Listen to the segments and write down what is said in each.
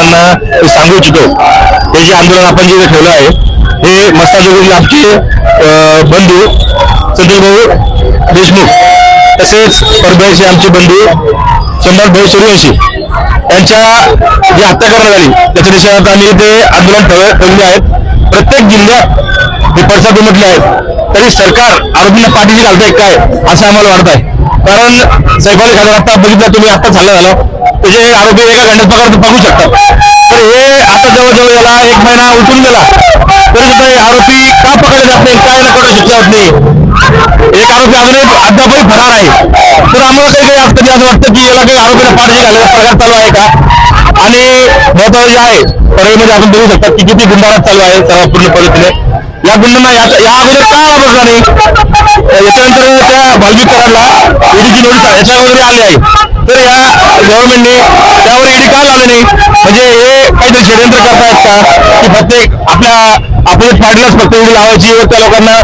सर्वांना सांगू इच्छितो. हे जे आंदोलन आपण जे ठेवलं आहे हे मस्ताजोगील आमचे अं, बंधू चंद्रभाऊ देशमुख तसेच परभणीचे आमचे बंधू शंभर सूर्यवंशी यांच्या जी हत्या करण्यात आली त्याच्या निषेधार्थ आम्ही ते आंदोलन ठेवले आहेत. प्रत्येक जिल्ह्यात हे पडसाद उमटले आहेत तरी सरकार आरोपींना पाठीशी घालतंय काय असं आम्हाला वाटत आहे. कारण सैफाली खात्यात आता बघितलं तुम्ही आता झालं झालं त्याचे आरोपी एका घंट्यात पकडून पाहू शकतात. तर हे आता जवळजवळ याला एक महिना उठून गेला. तरी हे आरोपी का पकडले जात नाही काय ना कोणा शिक्षा नाही. एक आरोपी अजून अद्यापही फरार आहे. तर आम्हाला काही काही अडचणी असं वाटतं की याला काही आरोपीला पाठीशी घालायचा प्रकार चालू आहे का? आणि महत्वाचं जे आहे परळीमध्ये आपण बघू शकता की किती गुंडाळा चालू आहे सर्व पूर्ण पद्धतीने या गुंडांना या अगोदर का वापरला नाही? याच्यानंतर त्या भाऊजी कराडला ईडीची नोटीस याच्या अगोदर आली आहे तर या गव्हर्नमेंटने त्यावर ईडी का लावले नाही? म्हणजे हे काहीतरी षडयंत्र करतायत का की फक्त एक आपल्या आपल्या पार्टीलाच फक्त ईडी लावायची व त्या लोकांना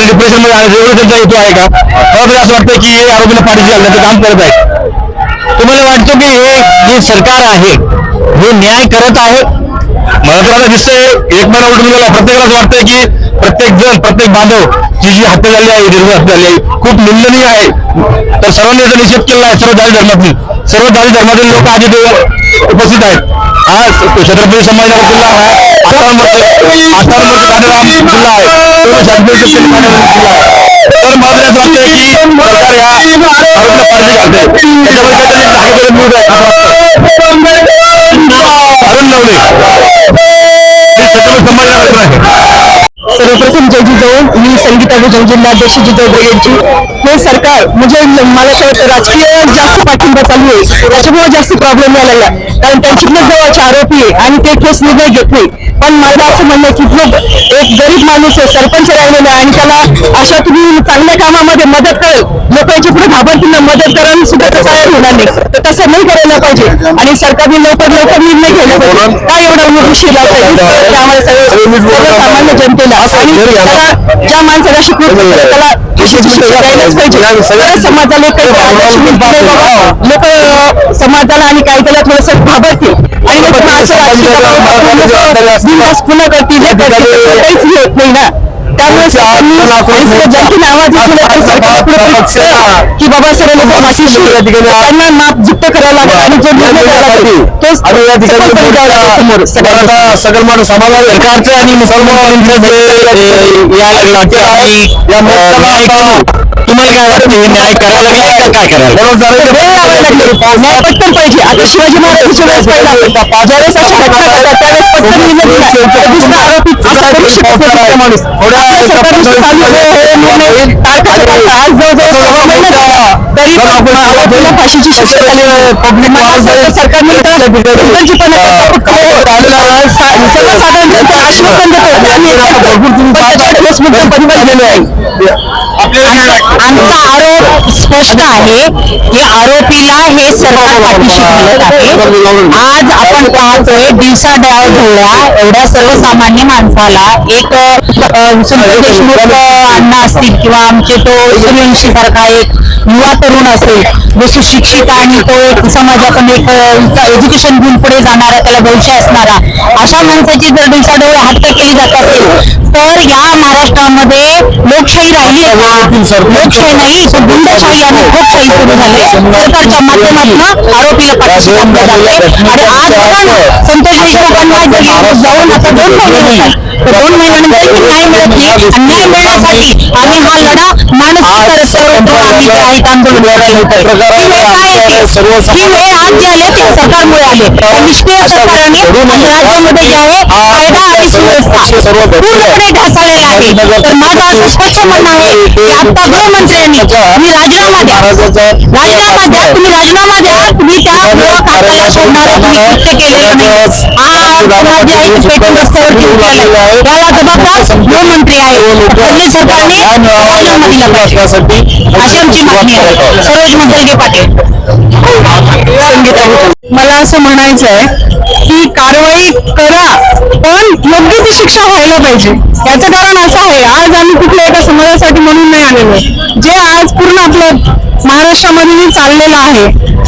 डिप्रेशनमध्ये आणायचं एवढं त्यांचा हेतू आहे का? मला तरी असं वाटतं की हे आरोपीला पाठीशी घालण्याचं काम करत आहे तुम्हाला वाटतं की हे जे सरकार आहे हे न्याय करत आहे मला तर दिसतंय. एक महिना प्रत्येकाला असं वाटतंय की प्रत्येक जण प्रत्येक बांधव जी जी हत्या झाली आहे दीर्घ हत्या झाली आहे खूप निंदनीय आहे. तर सर्वांनी याचा निषेध केला आहे सर्व दारी धर्मातील सर्व दारी धर्मातील लोक आज इथे उपस्थित आहेत. हा छत्रपती संभाजीनगर किल्ला जिल्हा आहे जिल्हा आहे. तर मला असं वाटतंय की सरकार या काहीतरी न्याय मिळत आहे असं वाटतं अरुण नवले हे छत्रपती संभाजीनगर आहे सर्वप्रथम जय जिजाऊ. मी संगीता भुजन जिल्हाध्यक्ष जिजाऊ ब्रिगेडची हे सरकार म्हणजे मला राजकीय जास्त पाठिंबा चालू आहे. त्याच्यामुळे जास्त प्रॉब्लेम झालेला आहे कारण त्यांच्यातले जवळचे आरोपी आहे आणि ते ठोस निर्णय घेत नाही पण माझं असं म्हणणं की लोक एक गरीब माणूस आहे सरपंच राहिलेला आहे आणि त्याला अशा तुम्ही चांगल्या कामामध्ये मदत करेल लोकांच्या पुढे घाबरतील ना मदत करायला सुद्धा तो तयार होणार नाही. तर तसं नाही करायला पाहिजे. आणि सरकारने लवकर लवकर निर्णय घ्यायला पाहिजे. काय एवढा उशीर लागतो आम्हाला सगळं सर्वसामान्य जनतेला आणि त्याला ज्या माणसाला शिकवत त्याला द्यायलाच पाहिजे. समाजाला लोक समाजाला आणि कायद्याला थोडस घाबरतील आणि पुन्हा करतील हे करतील. काहीच होत नाही ना. त्यामुळे सरकार पुढे फिरतं की बाबा सर्व लोक पाठीशी त्यांना माप जुप्त करावं लागतं आणि जो निर्णय करावा या ठिकाणी सफल करावा लागतो समोर. सगळ्यांना. सकल माणूस समाजात सरकारचे आणि मुसलमानांचे जे या मोर्चाला तुम्हाला काय वाटतं हे न्याय करायला लागेल का काय करायला वेळ लावायला लागली न्याय पटकन पाहिजे आता शिवाजी महाराजांच्या वेळेस पाहिला ज्यावेळेस अशा घटना घडतात त्यावेळेस पटकन निर्णय दिला तर दुसरा आरोपी असं माणूस सरकारने निर्णय काय करत आता? आज जवळजवळ पाच महिने झाले. तरी पण आरोपीला फाशीची शिक्षा झाली नाही. मला असं वाटतं सरकारने तर निर्लज्जपणा करता फक्त सर्वसाधारण जनता आश्वासन देतो आम्ही पण त्याच्यावर ठोस मुद्दे बंद झालेले आहे आमचा आरोप स्पष्ट आहे की आरोपीला हे सरकार घालत आहे आज आपण पाहतोय दिवसा ढवळ्या एवढ्या सर्वसामान्य माणसाला एक अ, देशमुख अण्णा असतील किंवा आमचे तो सूर्यवंशी सारखा एक युवा तरुण असेल जो सुशिक्षित आणि तो एक समाजातून एक एज्युकेशन घेऊन पुढे जाणारा त्याला भविष्य असणारा अशा माणसाची जर दिवसाढवळ्या हत्या केली जात असेल तर या महाराष्ट्रामध्ये लोकशाही राहिली आहे लोकशाही नाही गुंडशाही गुंडशाही आणि लोकशाही सुरू झाली सरकारच्या माध्यमातून आरोपीला पाठीशी घातलं जाते आणि आज बघा ना संतोष देशमुखांना जरी जाऊन आता दोन महिने होतात तर दोन महिन्यानंतर न्याय मिळत नाही आणि न्याय मिळण्यासाठी आम्ही हा लढा मानसिक रस्त्यावर उतरून आम्ही आहेत आंदोलन ही आज जी आली ती सरकारमुळे आली. त्या निष्क्रिय सरकारने आपल्या राज्यामध्ये जे आहे कायदा आणि सुव्यवस्था पूर्णपणे ढासळलेला आहे तर माझं असं स्पष्ट म्हणणं आहे की आता गृहमंत्र्यांनी तुम्ही राजीनामा द्या राजीनामा द्या तुम्ही राजीनामा द्या. तुम्ही त्या हाताला सोडणारे तुम्ही कृत्य केलेलं नाही. हा गुन्हा जे आहे तो पेटून रस्त्यावरती उतरलेला आहे त्याला जबाबदार गृहमंत्री आहे हल्ली सरकारने राजीनामा दिला पाहिजे अशी आमची मागणी आहे सरोज मंगलगे पाटील मला असं म्हणायचं आहे की कारवाई करा पण योग्य ती शिक्षा व्हायला पाहिजे याचं कारण असं आहे आज आम्ही कुठल्या एका समाजासाठी म्हणून नाही आलेलो जे आज पूर्ण आपलं महाराष्ट्रामध्ये चाललेला आहे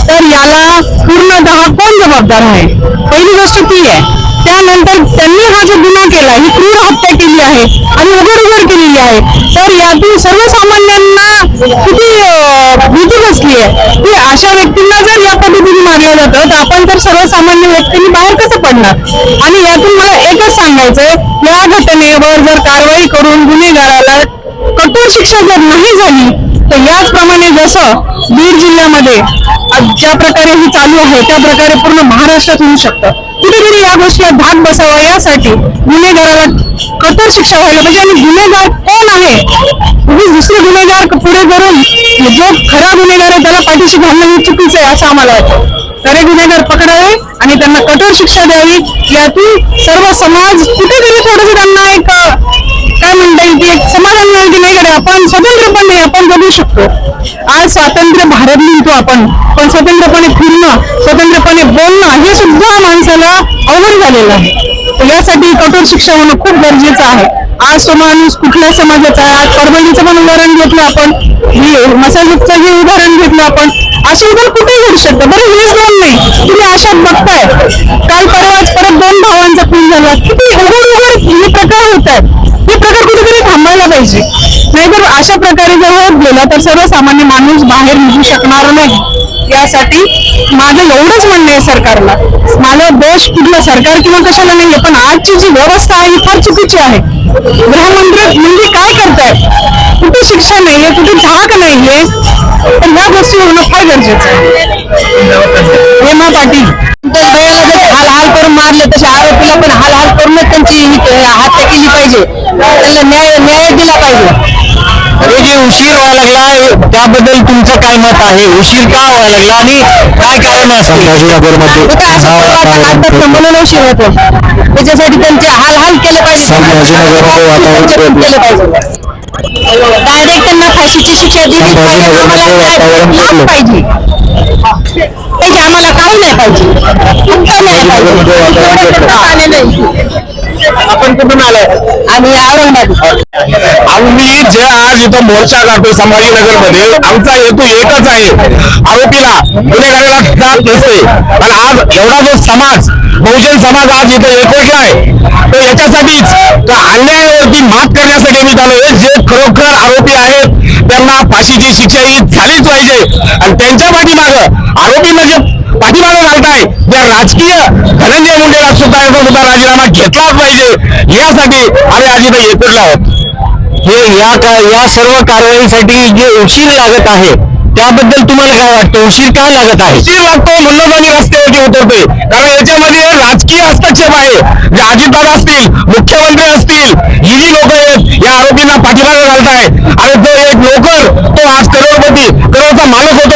तर याला पूर्णतः कोण जबाबदार आहे? पहिली गोष्ट ती आहे. त्यानंतर त्यांनी हा जो गुन्हा केला ही क्रूर हत्या केली आहे आणि उघड उघड केलेली आहे. तर यातून सर्वसामान्यांना किती भीती बसली आहे? की अशा व्यक्तींना जर या पद्धतीने मारलं जातं तर आपण तर सर्वसामान्य व्यक्तींनी बाहेर कसं पडणार? आणि यातून मला एकच सांगायचंय या घटनेवर जर कारवाई करून गुन्हेगाराला कठोर शिक्षा जर नाही झाली तर याचप्रमाणे जसं बीड जिल्ह्यामध्ये ज्या प्रकारे ही चालू आहे त्या प्रकारे पूर्ण महाराष्ट्रात होऊ शकतं. कुठेतरी या गोष्टीला धाक बसावा यासाठी गुन्हेगाराला कठोर शिक्षा व्हायला पाहिजे. आणि गुन्हेगार कोण आहे? दुसरे गुन्हेगार पुढे करून जो खरा गुन्हेगार आहे त्याला पाठीशी घालणं हे चुकीचं आहे असं आम्हाला वाटतं. खरे गुन्हेगार पकडावे आणि त्यांना कठोर शिक्षा द्यावी. यातून सर्व समाज कुठेतरी थोडंसं त्यांना एक काय म्हणता येईल की एक समाधान मिळेल की नाही का आपण स्वतंत्रपणे आपण जगू शकतो. आज स्वातंत्र्य भारत लिहितो आपण. पण स्वतंत्रपणे फिरणं स्वतंत्रपणे बोलणं हे सुद्धा माणसाला अवघड झालेलं आहे. यासाठी कठोर शिक्षा होणं खूप गरजेचं आहे. आज तो माणूस कुठल्या समाजाचा आहे. आज परभणीचं पण उदाहरण घेतलं आपण. हे मसाजचं जे उदाहरण घेतलं आपण. असे उदाहरण कुठे घडू शकतं. बरं हेच दोन नाही. तुम्ही अशात बघताय. काल परवाच परत दोन भावांचा खून झाला. किती प्रकार होत आहेत. हे प्रकार कुठेतरी थांबायला पाहिजे. नाहीतर अशा प्रकारे जर होत गेला तर सर्वसामान्य माणूस बाहेर निघू शकणार नाही. यासाठी माझं एवढंच म्हणणं आहे सरकारला. मला दोष कुठला सरकार किंवा कशाला नाहीये पण आजची जी व्यवस्था आहे ही फार चुकीची आहे. गृहमंत्री म्हणजे काय करतायत? कुठे शिक्षा नाहीये कुठे झाक नाहीये? पण या गोष्टी होणं फार गरजेचं आहे. हेमा पाटील. हाल हाल करून मारले तसे आरोपीला पण हाल हाल करूनच त्यांची ही हत्या केली पाहिजे. त्याला न्याय न्याय दिला पाहिजे. हे जे उशीर व्हायला लागला त्याबद्दल तुमचं काय मत आहे? उशीर का व्हायला लागला आणि काय कारण असतील कुठं असं कोणाचं कागदपत्र म्हणून उशीर होतो. त्याच्यासाठी त्यांचे हाल हाल केले पाहिजे. डायरेक्ट त्यांना फाशीची शिक्षा दिली. पाहिजे. त्याची आम्हाला काय नाही पाहिजे. नाही पाहिजे. आपण कुठून आलाय? आम्ही औरंगाबाद. आम्ही जे आज इथं मोर्चा काढतो संभाजीनगरमध्ये आमचा हेतू एकच आहे. आरोपीला गुन्हेगाराला जात नसते पण आज एवढा जो समाज बहुजन समाज आज इथे एकवटला आहे तो याच्यासाठीच त्या अन्यायावरती मात करण्यासाठी आम्ही चालू जे खरोखर आरोपी आहेत त्यांना फाशीची शिक्षा ही झालीच पाहिजे. आणि त्यांच्या पाठीमागं आरोपींना जे पाठीमागं घालताय जे राजकीय धनंजय मुंडेला सुद्धा याचा सुद्धा राजीनामा घेतलाच पाहिजे यासाठी आम्ही आज इथे आहोत. हे या का या सर्व कारवाईसाठी जे उशीर लागत आहे त्याबद्दल तुम्हाला काय वाटतं? उशीर काय लागत आहे? उशीर लागतो म्हणून आम्ही रस्त्यावरती उतरतोय. कारण याच्यामध्ये राजकीय हस्तक्षेप आहे. जे अजितदादा असतील मुख्यमंत्री असतील ही जी लोक आहेत या आरोपींना पाठीमागे घालताय आणि जो एक नोकर तो आज करोडपती करोडचा मालक होतो.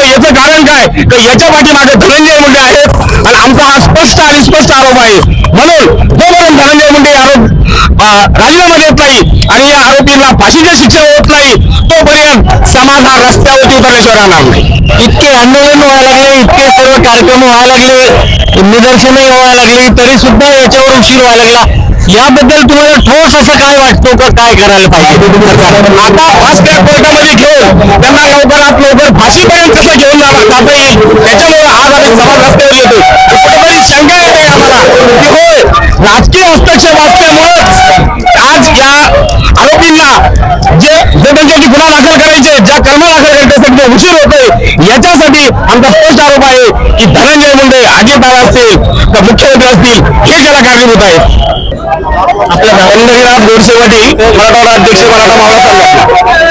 तर याच्या पाठीमागे धनंजय मुंडे आहेत. आणि आमचा हा स्पष्ट आणि स्पष्ट आरोप आहे. म्हणून जोपर्यंत धनंजय मुंडे आरोप राजीनामा देत नाही आणि या आरोपींना फाशीची शिक्षा होत नाही तोपर्यंत समाज हा रस्त्यावरती उतरल्याशिवाय राहणार नाही. इतके आंदोलन व्हायला लागले इतके सर्व कार्यक्रम व्हायला लागले निदर्शनही व्हायला लागली तरी सुद्धा याच्यावर उशीर व्हायला लागला. याबद्दल तुम्हाला ठोस असं काय वाटतो? का काय करायला पाहिजे? आता फास्ट ट्रॅक कोर्टामध्ये घेऊन त्यांना लवकरात लवकर फाशीपर्यंत कसं घेऊन जाणार जाता येईल त्याच्यामुळे आज आम्ही समाज रस्त्यावर येतो कुठेतरी शंका येते आम्हाला की होय राजकीय हस्तक्षेप असल्यामुळेच आज या आरोपींना जे जे म्हणजे गुन्हा दाखल करायचे ज्या कर्म दाखल करण्यासाठी उशीर होतोय. याच्यासाठी आमचा स्पष्ट आरोप आहे की धनंजय मुंडे अजितदादा असतील तर मुख्यमंत्री असतील हे त्याला कारणीभूत आहेत आपल्या गोडसेवाडी मराठवाडा अध्यक्ष मराठा मावळा संघटना